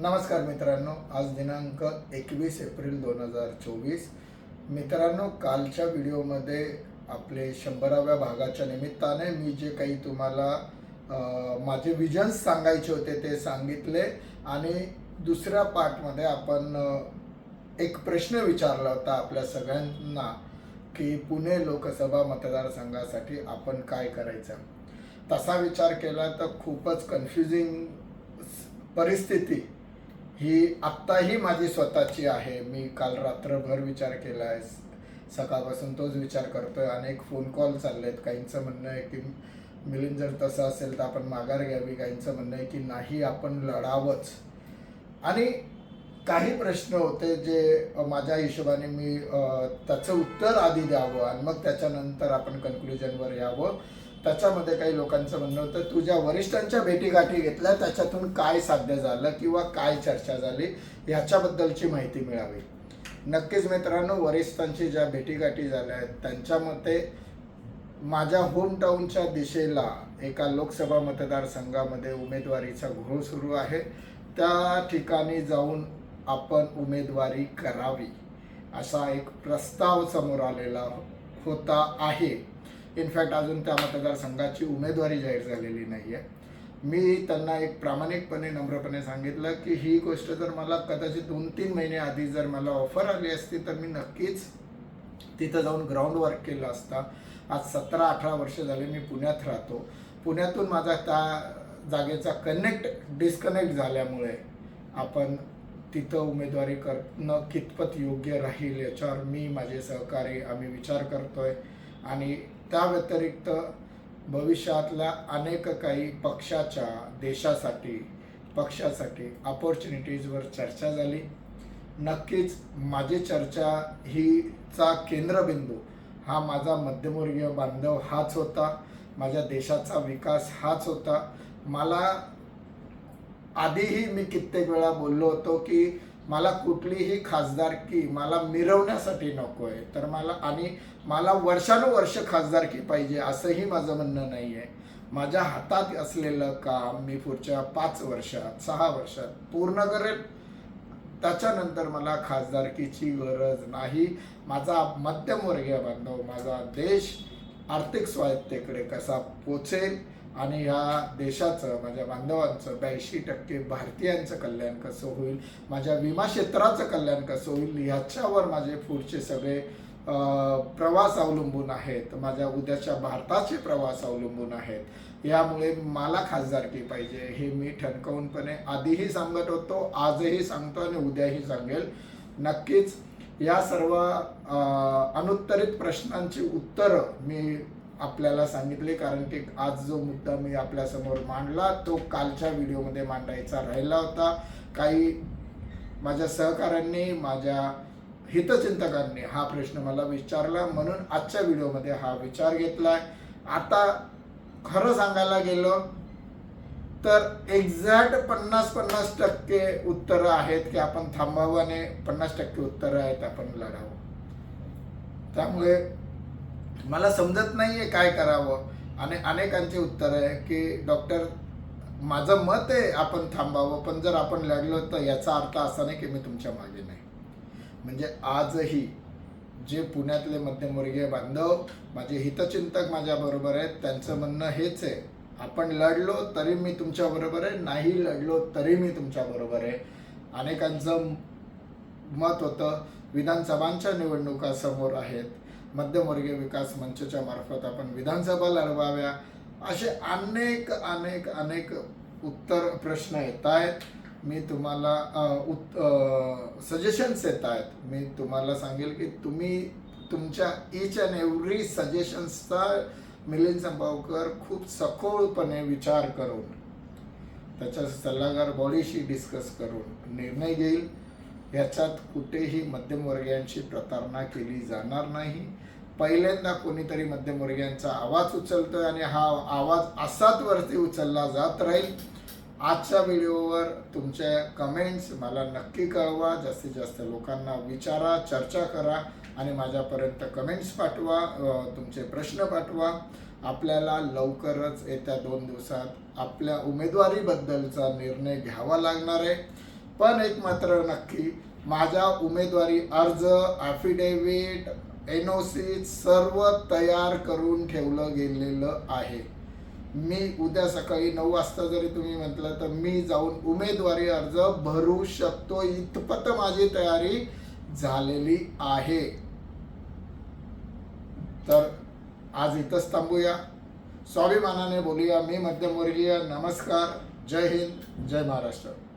नमस्कार मित्रांनो आज दिनांक एकवीस एप्रिल दोन हजार चोवीस. मित्रांनो कालच्या व्हिडिओमध्ये आपले शंभराव्या भागाच्या निमित्ताने मी जे काही तुम्हाला माझे विजन्स सांगायचे होते ते सांगितले आणि दुसऱ्या पार्टमध्ये आपण एक प्रश्न विचारला होता आपल्या सगळ्यांना की पुणे लोकसभा मतदारसंघासाठी आपण काय करायचं? तसा विचार केला तर खूपच कन्फ्युजिंग परिस्थिती ही आत्ताही माझी स्वतःची आहे. मी काल रात्रभर विचार केला आहे सकाळपासून तोच विचार करतोय. अनेक फोन कॉल चालले आहेत काहींचं म्हणणं आहे की मिलिंद जर तसं असेल तर आपण माघार घ्यावी. काहींचं म्हणणं आहे की नाही आपण लढावंच. आणि काही प्रश्न होते जे माझ्या हिशोबाने मी त्याचं उत्तर आधी द्यावं आणि मग त्याच्यानंतर आपण कन्क्लुजनवर यावं. त्याच्यामध्ये काही लोकांचं म्हणणं होतं तुझ्या वरिष्ठांच्या भेटीगाठी घेतल्या त्याच्यातून काय साध्य झालं किंवा काय चर्चा झाली ह्याच्याबद्दलची माहिती मिळावी. नक्कीच मित्रांनो वरिष्ठांची ज्या भेटीगाठी झाल्या आहेत त्यांच्या मते माझ्या होम टाऊनच्या दिशेला एका लोकसभा मतदारसंघामध्ये उमेदवारीचा घोळ सुरू आहे. त्या ठिकाणी जाऊन आपण उमेदवारी करावी असा एक प्रस्ताव समोर आलेला होता आहे. इनफॅक्ट अजून त्या मतदारसंघाची उमेदवारी जाहीर झालेली नाही आहे मी त्यांना एक प्रामाणिकपणे नम्रपणे सांगितलं की ही गोष्ट जर मला कदाचित दोन तीन महिने आधी जर मला ऑफर आली असती तर मी नक्कीच तिथं जाऊन ग्राउंड वर्क केलं असता. आज सतरा अठरा वर्ष झाले मी पुण्यात राहतो. पुण्यातून माझा त्या जागेचा कनेक्ट डिस्कनेक्ट झाल्यामुळे आपण तिथं उमेदवारी करणं कितपत योग्य राहील याच्यावर मी माझे सहकारी आम्ही विचार करतोय. आणि त्या व्यतिरिक्त भविष्यातल्या अनेक काही पक्षाच्या देशासाठी पक्षासाठी अपॉर्च्युनिटीजवर चर्चा झाली. नक्कीच माझी चर्चा ही चा केंद्रबिंदू हा माझा मध्यमवर्गीय बांधव हाच होता. माझ्या देशाचा विकास हाच होता. मला आधीही मी कित्येक वेळा बोललो होतो की मला कुठलीही खासदारकी मला मिरवण्यासाठी नको आहे तर मला आणि मला वर्षानुवर्ष खासदारकी पाहिजे असंही माझं म्हणणं नाही आहे माझ्या हातात असलेलं काम मी पुढच्या पाच वर्षात सहा वर्षात पूर्ण करेल. त्याच्यानंतर मला खासदारकीची गरज नाही. माझा मध्यमवर्गीय बांधव माझा देश आर्थिक स्वायत्तेकडे कसा पोचेल? आणि ह्या देशाचं माझ्या बांधवांचं ब्याऐंशी टक्के भारतीयांचं कल्याण कसं होईल माझ्या विमा क्षेत्राचं कल्याण कसं होईल ह्याच्यावर माझे पुढचे सगळे प्रवास अवलंबून आहेत. माझ्या उद्याच्या भारताचे प्रवास अवलंबून आहेत. यामुळे मला खासदारकी पाहिजे हे मी ठणकवूनपणे आधीही सांगत होतो आजही सांगतो आणि उद्याही सांगेल. नक्कीच या सर्व अनुत्तरित प्रश्नांची उत्तरं मी आपल्याला सांगितले कारण की आज जो मुद्दा मी आपल्यासमोर मांडला तो कालच्या व्हिडिओमध्ये मांडायचा राहिला होता. काही माझ्या सहकाऱ्यांनी माझ्या हितचिंतकांनी हा प्रश्न मला विचारला. म्हणून आजच्या व्हिडिओमध्ये हा विचार घेतलाय. आता खरं सांगायला गेलो तर एक्झॅक्ट पन्नास पन्नास टक्के उत्तरं आहेत की आपण थांबावं आणि पन्नास टक्के उत्तरं आहेत आपण लढावं. त्यामुळे मला समजत नाही आहे काय करावं. आणि अनेकांचे उत्तर आहे की डॉक्टर माझं मत आहे आपण थांबावं पण जर आपण लढलो तर याचा अर्थ असा नाही की मी तुमच्या मागे नाही. म्हणजे आजही जे पुण्यातले मध्यमवर्गीय बांधव माझे हितचिंतक माझ्याबरोबर आहेत त्यांचं म्हणणं हेच आहे आपण लढलो तरी मी तुमच्याबरोबर आहे नाही लढलो तरी मी तुमच्याबरोबर आहे. अनेकांचं मत होतं विधानसभांच्या निवडणुका समोर आहेत. मध्यमवर्गीय विकास मंचच्या मार्फत आपण विधानसभा लढवाव्या असे अनेक अनेक अनेक उत्तर प्रश्न येत आहेत. मी तुम्हाला उत् सजेशन्स येत आहेत. मी तुम्हाला सांगेल की तुम्ही तुमच्या इच अँड एव्हरी सजेशन्सचा मिलिंद संभावकर खूप सखोळपणे विचार करून त्याच्या सल्लागार बॉडीशी डिस्कस करून निर्णय घेईल. याच्यात कुठेही मध्यमवर्गीयांची प्रतारणा केली जाणार नाही. पहिल्यांदा कोणीतरी मध्यमवर्गीयांचा आवाज उचलतोय आणि हा आवाज असाच वरती उचलला जात राहील. आजच्या व्हिडिओवर तुमच्या कमेंट्स मला नक्की कळवा. जास्तीत जास्त लोकांना विचारा चर्चा करा आणि माझ्यापर्यंत कमेंट्स पाठवा तुमचे प्रश्न पाठवा. आपल्याला लवकरच येत्या दोन दिवसात आपल्या उमेदवारीबद्दलचा निर्णय घ्यावा लागणार आहे. पण एक मात्र नक्की माझा उमेदवारी अर्ज ॲफिडेव्हिट एन ओ सी सर्व तयार करून ठेवलं गेलेलं आहे. मी उद्या सकाळी नऊ वाजता जरी तुम्ही म्हटलं तर मी जाऊन उमेदवारी अर्ज भरू शकतो. इतपत माझी तयारी झालेली आहे. तर आज इथंच थांबूया. स्वाभिमानाने बोलूया. मी मध्यमवर्गीय नमस्कार. जय हिंद. जय महाराष्ट्र.